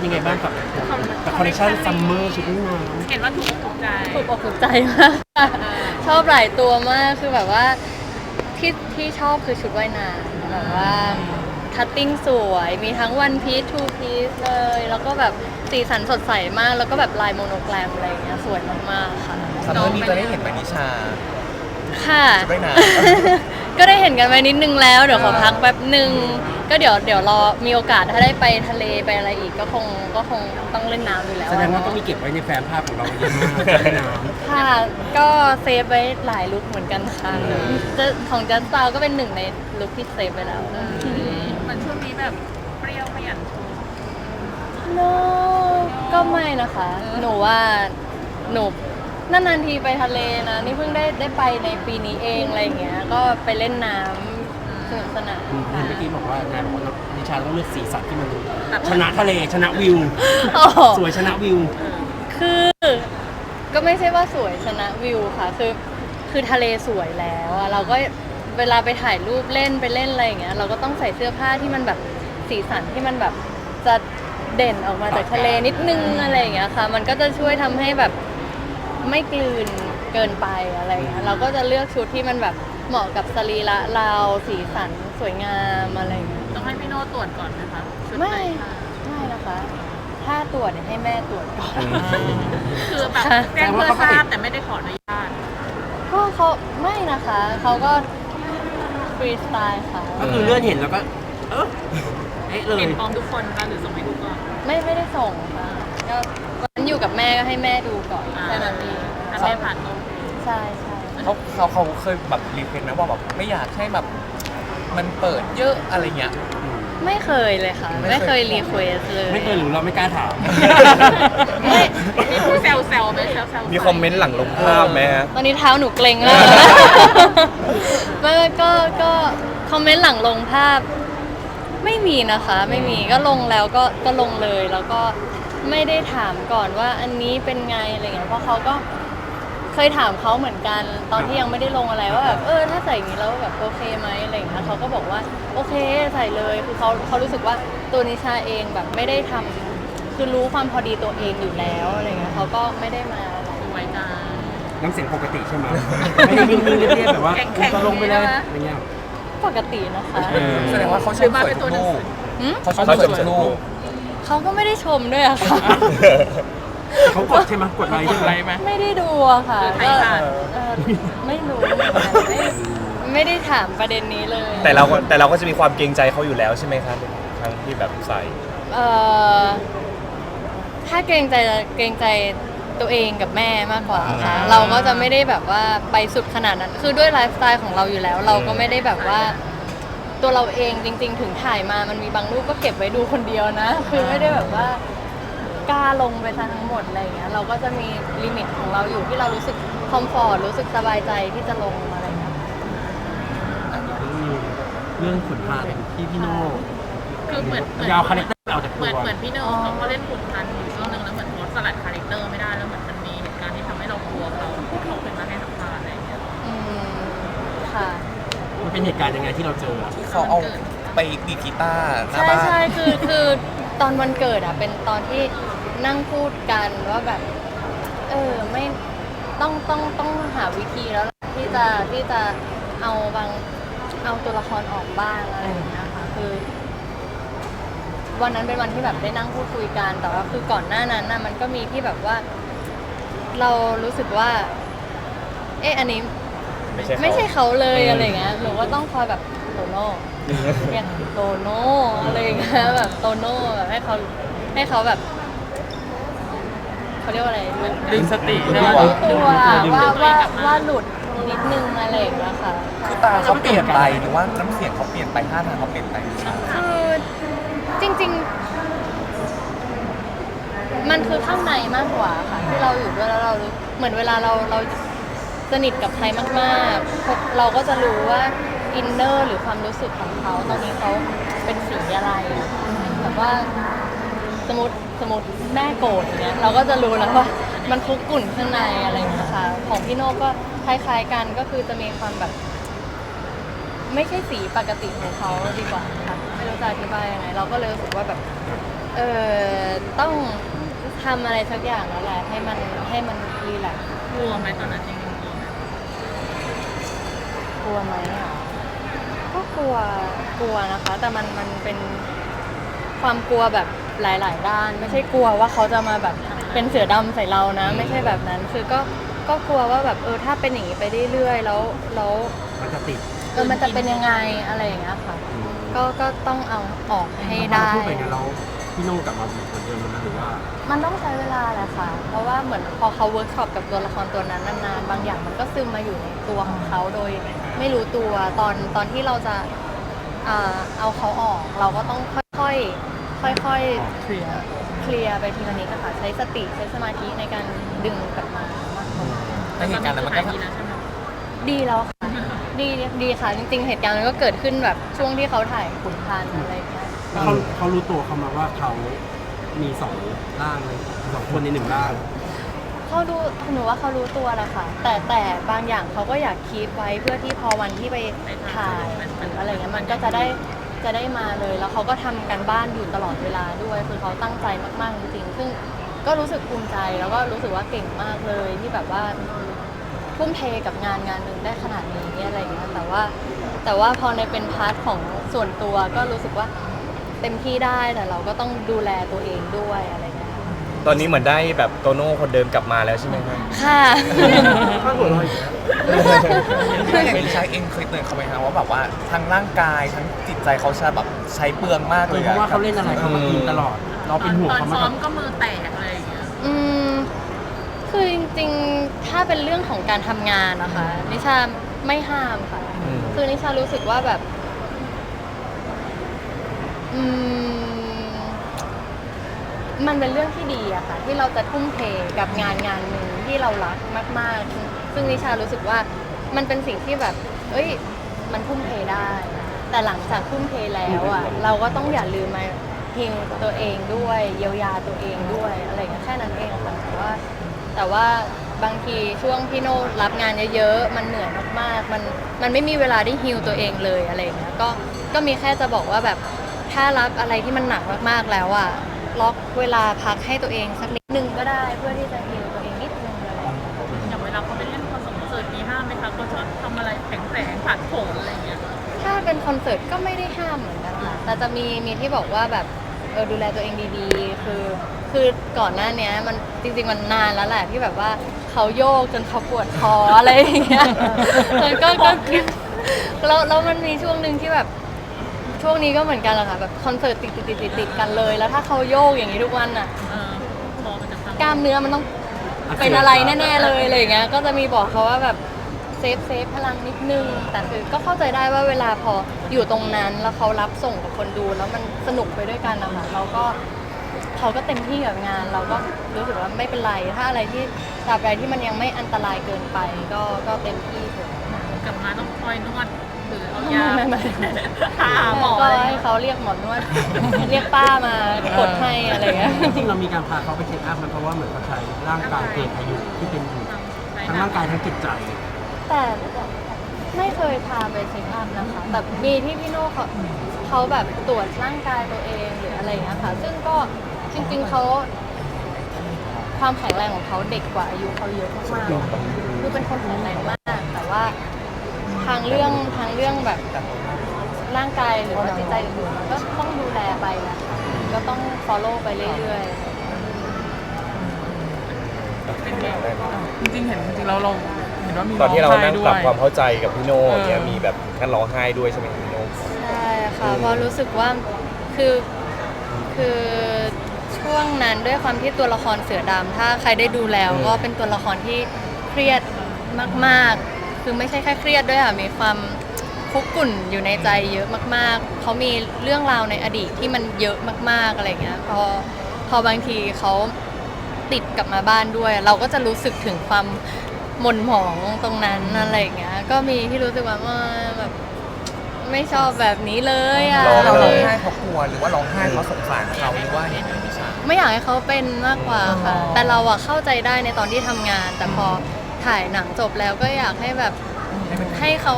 เป็นยังไงบ้างกับกับคอลเลคชันซัมเมอร์ชุดว่ายน้ำเห็นว่าถูกถูกใจถูกอกถูกใจมากค่ะชอบหลายตัวมากคือแบบว่าที่ที่ชอบคือชุดว่ายน้ำแบบว่าคัตติ้งสวยมีทั้งวันพีซทูพีซเลย แล้วก็แบบสีสันสดใสมาก แล้วก็แบบลายโมโนแกรมอะไรอย่างเงี้ยสวยมากๆค่ะ ซัมเมอร์นี้จะได้เห็นไหมนิชา ค่ะชุดว่ายน้ก็ได้เห็นกันไปนิดนึงแล้ว เดี๋ยวขอพักแป๊บหนึ่งก็เดี๋ยวเดี๋ยวรอมีโอกาสถ้าได้ไปทะเลไปอะไรอีกก็คงก็คงต้องเล่นน้ำอยู่แล้วแสดงว่าอะต้องมีเก็บไว้ในแฟ้มภาพของเราเยอะมากชุดว่ายน้ำค่ะ ก็เซฟไว้หลายลุคเหมือนกันค่ะจะของจัสตาก็เป็นหนึ่งในลุคที่เซฟไปแล้วมันช่วงนี้แบบเปรี้ยวขยันโชว์ no ก็ไม่นะคะ หนูว่าหนู นานๆทีไปทะเลนะ นี่เพิ่งได้ได้ไปในปีนี้เองอะไรอย่างเงี้ย ก็ไปเล่นน้ำสนุกสนานอืมค่ะเมื่อกี้บอกว่านายบอกว่านิชาต้องเลือกสีสันที่มันชนะทะเลชนะวิวโอ้โหสวยชนะวิว คือ ก็ไม่ใช่ว่าสวยชนะวิวค่ะ คือคือทะเลสวยแล้วอะเราก็เวลาไปถ่ายรูปเล่นไปเล่นอะไรอย่างเงี้ย เราก็ต้องใส่เสื้อผ้าที่มันแบบสีสันที่มันแบบจะเด่นออกมาจากทะเลนิดนึงอะไรอย่างเงี้ยค่ะ มันก็จะช่วยทำให้แบบ ไม่กลืนเกินไปอะไรอย่างเงี้ยเราก็จะเลือกชุดที่มันแบบเหมาะกับสรีระเราสีสันสวยงามอะไรอย่างเงี้ยต้องให้พี่โน่ตรวจก่อนไหมคะชุดหนไม่คะไม่นะคะ ถ้าตรวจเนี่ยให้แม่ตรวจก่อน คือแบบค่ะแจ้งเพื่อทราบแต่ไม่ได้ขออนุญาตก็เขาไม่นะคะเขาก็ฟรีสไตล์ค่ะ ก็คือเลื่อนเห็นแล้วก็ เออเอ๊ะเลยเห็นพร้อมทุกคนคะหรือส่งให้ดูก่อนไม่ไม่ได้ส่งค่ะ ก็วันนั้นอยู่กับแม่ก็ให้แม่ดูก่อนแค่นั้นเองถ้าแม่ผ่านตรงใช่ใช่ำเขาเขาเขาเคยแบบรีเควสต์นะว่าแบบไม่อยากให้แบบมันเปิดเยอะอะไรเงี้ย ไม่เคยเลยค่ะ ไม่ไม่เคเคยยรีเควสเลยไม่เคยหรือเราไม่กล้าถาม ไม่มีผู้แซวแซวๆไหมแซวแซวๆมีคอมเมนต์หลังลงภาพไหมฮะ ตอนนี้เท้าหนูเกร็งมากไม่ก็ก็คอมเมนต์หลังลงภาพ ไม่มีนะคะ ไม่มีก็ลงแล้วก็ก็ลงเลยแล้วก็ ไม่ได้ถามก่อนว่าอันนี้เป็นไงอะไรเงี้ยเพราะเขาก็เคยถามเขาเหมือนกัน ตอนที่ยังไม่ได้ลงอะไรว่าแบบเออถ้าใส่อย่างนี้แล้วแบบโอเคไหมอะไรเงี้ยเขาก็บอกว่าโอเคใส่เลยคือเขาเขารู้สึกว่าตัวนิชาเองแบบไม่ได้ทำคือรู้ความพอดีตัวเองอยู่แล้วอะไรเงี้ยเขาก็ไม่ได้มาอะไรไว้ใจน้ำเสียงปกติใช่ไหมไม่ได้นิ่งๆเรียบๆแบบว่าแข็งๆก็ลงไปเลยใช่ไหมอะไรเงี้ยปกตินะคะเออแสดงว่าเขาชมสวยทุกลูกหืมเขาชมสวยทุกลูก เขาก็ไม่ได้ชมด้วยอะค่ะ เขากดใช่ไหมกดไลค์ใช่ไหมไหม ไม่ได้ดูอะค่ะใครอ่าน เออไม่รู้เหมือนกันไม่ไม่ได้ถามประเด็นนี้เลยแต่เราก็แต่เราก็จะมีความเกรงใจเขาอยู่แล้วใช่ไหมครับครั้งที่แบบใส่ เอ่อถ้าเกรงใจเกรงใจตัวเองกับแม่มากกว่าค่ะ อ่า เราก็จะไม่ได้แบบว่าไปสุดขนาดนั้น คือด้วยไลฟ์สไตล์ของเราอยู่แล้ว เราก็ไม่ได้แบบว่า ตัวเราเองจริง ๆ ถึงถ่ายมามันมีบางรูปก็เก็บไว้ดูคนเดียวนะ คือไม่ได้แบบว่ากล้าลงไปซะทั้งหมดอะไรอย่างเงี้ยเราก็จะมีลิมิตของเราอยู่ที่เรารู้สึกคอมฟอร์ตรู้สึกสบายใจที่จะลงอะไรอย่างเงี้ยเรื่องขุนพานที่พี่โน่คือเหมือนเหมือนยาวคาแรคเตอร์เอาจากเหตัมือนวเหมือนพี่โน่เขาก็เล่นขุนพันธุ์อยู่ช่วงหนึงแล้วเหมือนโพสต์สลัดคาแรค มันเป็นเหตุการณ์ยังไงที่เราเจอที่เขาเอาไปดีดกีตาร์หน้าใช่บ้าน ใช่คือคือตอนวันเกิดอะเป็นตอนที่นั่งพูดกันว่าแบบ เออไม่ต้องต้องต้องหาวิธีแล้วล่ะที่จะที่จะเอาบางเอาตัวละครออกบ้างอะไรอย่างเงี้ยค่ะคือ วันนั้นเป็นวันที่แบบได้นั่งพูดคุยกันแต่ว่าคือก่อนหน้านั้นน่ะมันก็มีที่แบบว่า เรารู้สึกว่า เอ๊ะอันนี้ ไม่ใช่เขาไม่ใช่เขาเลยอะไรอย่างเงี้ยหนูก็ต้องคอยแบบโตโน่เรียกโตโน่อะไรอย่างเงี้ยแบบโตโน่แบบให้เขาให้เขาแบบเขาเรียกว่าอะไรเหมือนดึงสติรู้ตัวว่าว่าว่าหลุดนิดนึงอะไรอย่างเงี้ยค่ะ คือตาเขาเปลี่ยนไปหรือว่าน้ำเสียงเขาเปลี่ยนไปท่าทางเขาเปลี่ยนไปคือจริง ๆ มันคือข้างในมากกว่าค่ะที่เราอยู่ด้วยแล้วเรารู้เหมือนเวลาเราเรา สนิทกับใครมากๆ เราก็จะรู้ว่าอินเนอร์หรือความรู้สึกของเขาตอนนี้เขาเป็นสีอะไรแบบว่าสมมติสมมติแม่โกรธอย่างเงี้ยเราก็จะรู้แล้วว่ามันคุกกุ่นข้างในอะไรอย่างเงี้ยค่ะของพี่โน่ก็คล้ายๆกันก็คือจะมีความแบบ ไม่ใช่สีปกติของเขาดีกว่าค่ะไม่รู้จะอธิบายยังไงเราก็เลยรู้สึกว่าแบบเออต้องทำอะไรสักอย่างแล้วแหละให้มันให้มันรีแลกซ์กลัวไหมตอนนั้นจริง ลัวไหมกลัวไหมอะก็กลัวกลัวนะคะ แต่มันมันเป็นความกลัวแบบหลาย ๆ ด้าน ไม่ใช่กลัวว่าเขาจะมาแบบเป็นเสือดำใส่เรานะ ไม่ใช่แบบนั้น คือก็ก็กลัวว่าแบบเออถ้าเป็นอย่างนี้ไปเรื่อยๆแล้วแล้วมันจะติดเออมันจะเป็นยังไงอะไรอย่างเงี้ยค่ะ ก็ก็ต้องเอาออกให้ได้ พอเราพูดไปเนี่ยเรา พี่โน่กลับมาเหมือนเดิมแล้วนะหรือว่า มันต้องใช้เวลาแหละค่ะ เพราะว่าเหมือนพอเขาเวิร์กช็อปกับตัวละครตัวนั้นนานๆ บางอย่างมันก็ซึมมาอยู่ในตัวของเขาโดย ไม่รู้ตัวตอนตอนที่เราจะอ่าเอาเขาออกเราก็ต้องค่อยๆค่อยๆเคลียร์เคลียร์ไปทีละนิดนะคะใช้สติใช้สมาธิในการดึงกลับมามากกว่าในเหตุการณ์นั้นมันก็ตอคือหายดีแล้วใช่ไหมดีแล้วค่ะ ดีดีค่ะ จริงๆ เหตุการณ์มันก็เกิดขึ้นแบบช่วงที่เขาถ่ายขุนพันธ์อะไรอย่าง เงี้ยแล้วเขาเขารู้ตัวเขามาว่าเขามีสองร่างเลยสองคนในหนึ่งร่าง เขารู้หนูว่าเขารู้ตัวแหละค่ะ แต่แต่บางอย่างเขาก็อยากคีปไว้เพื่อที่พอวันที่ไปถ่ายหรืออะไรเงี้ยมันก็จะได้จะได้มาเลย แล้วเขาก็ทำกันบ้านอยู่ตลอดเวลาด้วย คือเขาตั้งใจมากๆจริงๆซึ่งก็รู้สึกภูมิใจแล้วก็รู้สึกว่าเก่งมากเลยที่แบบว่าทุ่มเทกับงานงานหนึ่งได้ขนาดนี้อะไรเงี้ยแต่ว่า แต่ว่าพอในเป็นพาร์ทของส่วนตัวก็รู้สึกว่า เต็มที่ได้แต่เราก็ต้องดูแลตัวเองด้วยอะไรเงี้ยตอนนี้เหมือนได้แบบโตโน่คนเดิมกลับมาแล้วใช่ไหมครับค่ะ ข้าหัวเราะอีกแล้วถ้าอย่างนี้ใช้เองเคยเตือนเขาไหมครับว่าแบบว่าทั้งร่างกายทั้งจิตใจเขาใช้แบบใช้เปลืองมากเอเลอยเพราะว่าอะเขาเล่นอะไรเขามากินตลอด เราเป็นห่วงตอนเขามาซ้อกมก็มือแตกอะไรอย่างเงี้ยอืมคือจริงๆ ถ้าเป็นเรื่องของการทำงานนะคะ นิชาไม่ห้ามค่ะ อืม คือนิชารู้สึกว่าแบบ อืมมันเป็นเรื่องที่ดีอะค่ะ ที่เราจะทุ่มเทกับงานงานหนึ่งที่เรารักมาก ๆ ซึ่งนิชารู้สึกว่ามันเป็นสิ่งที่แบบ เอ้ย มันทุ่มเทได้ แต่หลังจากทุ่มเทแล้วอะเราก็ต้องอย่าลืมมาฮิงตัวเองด้วยเยียวยาตัวเองด้วยอะไรอย่างเงี้ยแค่นั้นเองค่ะแต่ว่า แต่ว่าบางทีช่วงพี่โน่รับงานเยอะๆ มันเหนื่อยมากๆ มันมันไม่มีเวลาได้ฮิลตัวเองเลยอะไรอย่างเงี้ย ก็ก็มีแค่จะบอกว่าแบบ ถ้ารับอะไรที่มันหนักมากๆแล้วอะล็อกเวลาพักให้ตัวเองสักนิดนึงก็ได้เพื่อที่จะฮิลตัวเองนิดนึงอะไรอย่างเงี้ยอย่างเวลาเขาไปเล่นคอนเสิร์ตคอนเสิร์ตมีห้ามไหมคะเขาชอบทำอะไรแผลงๆผัดโผนอะไรอย่างเงี้ยถ้าเป็นคอนเสิร์ตก็ไม่ได้ห้ามเหมือนกันค่ะแต่จะมีมีที่บอกว่าแบบเออดูแลตัวเองดีๆ คือคือก่อนหน้าเนี้ยมันจริงๆมันนานแล้วแหละที่แบบว่าเขาโยกจนเขาปวดคออะไรอย่างเงี้ยมันก็ก็แล้วแล้วมันมีช่วงหนึ่งที่แบบ ช่วงนี้ก็เหมือนกันแหละค่ะแบบคอนเสิร์ตติดติดติดติดติดกันเลย แล้วถ้าเขาโยกอย่างนี้ทุกวันอะเออคอมันจะพังกล้ามเนื้อมันต้องเป็นอะไรแน่ๆเลยอะไรอย่างเงี้ยก็จะมีบอกเขาว่าแบบเซฟเซฟพลังนิดนึง แต่คือก็เข้าใจได้ว่าเวลาพออยู่ตรงนั้นแล้วเขารับส่งกับคนดู แล้วมันสนุกไปด้วยกันนะคะเราก็เขาก็เต็มที่กับงาน เราก็รู้สึกว่าไม่เป็นไร ถ้าอะไรที่ตราบใดที่มันยังไม่อันตรายเกินไป ก็ก็เต็มที่เถอะกลับมาต้องคอยนวด หรือเอาไม่ยาไม่ไม่ หาหมอก็อะไรให้เขาเรียกหมอนวด เรียกป้ามากดให้อะไรอย่างเงี้ยจริงๆเรามีการพาเขาไปเช็คอัพมันเพราะว่าเหมือนเขาใช้ร่างกายเกินอายุที่เป็นอยู่ทั้งร่างกายทั้งจิตใจ แต่ไม่เคยพาไปเช็คอัพนะคะแบบมีที่พี่โน่เขาเขาแบบตรวจร่างกายตัวเองหรืออะไรอย่างเงี้ยค่ะ ซึ่งก็จริง ๆเขาความแข็งแรงของเขาเด็กกว่าอายุเขาเยอะมากๆคือเป็นคนแข็งแรงมาก แต่ว่าทางเรื่องทา งเรื่องแบบร่างกายหรือว่าจิตใจอื่นๆมันก็ต้องดูแลไปแหละค่ะก็ต้อง follow ไปเรื่อยๆเป็นไงจริงๆเห็นจริงๆเราเราเห็นว่ามีตอนที่เรานั่งร้ปรับไห้ความเข้าใจกับพี่โน่อย่างเงี้ยเออมีแบบถึงขั้นร้องไห้ด้วยใช่ไหมพี่โน่ใช่ค่ะเพราะรู้สึกว่าคือคือช่วงนั้นด้วยความที่ตัวละครเสือดำถ้าใครได้ดูแล้วก็เป็นตัวละครที่เครียดมาก ๆ คือไม่ใช่แค่เครียดด้วยค่ะมีความ คุกกุ่นอยู่ในใจเยอะมากๆ เขามีเรื่องราวในอดีตที่มันเยอะมากๆอะไรเงี้ยพอพอบางทีเขาติดกลับมาบ้านด้วย เราก็จะรู้สึกถึงความหม่นหมองตรงนั้นอะไรเงี้ย ก็มีที่รู้สึกว่าว่าแบบไม่ชอบแบบนี้เลยอะเราร้คืองอไห้เขากลัวหรือว่าร้องไห้เขาสงสารเขาหรือว่าเห็นวิชาไม่อยากให้เขาเป็นมากกว่าค่ะอ๋อแต่เราอะเข้าใจได้ในตอนที่ทำงาน แต่พอถ่ายหนังจบแล้วก็อยากให้แบบให้มันให้เขา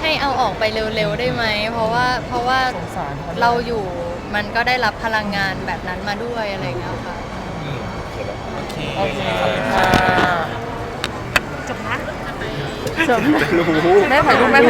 ให้เอาออกไปเร็วๆได้ไหม เพราะว่าเพราะว่าสงสารขเราอยู่มันก็ได้รับพลังงานแบบนั้นมาด้วยอะไรอย่างเงี้ยค่ะอืมโอเคโอเคขอบคุณค่ะจบนะ จบ รู้ แม่ถ่ายรูปแม่ถ่าย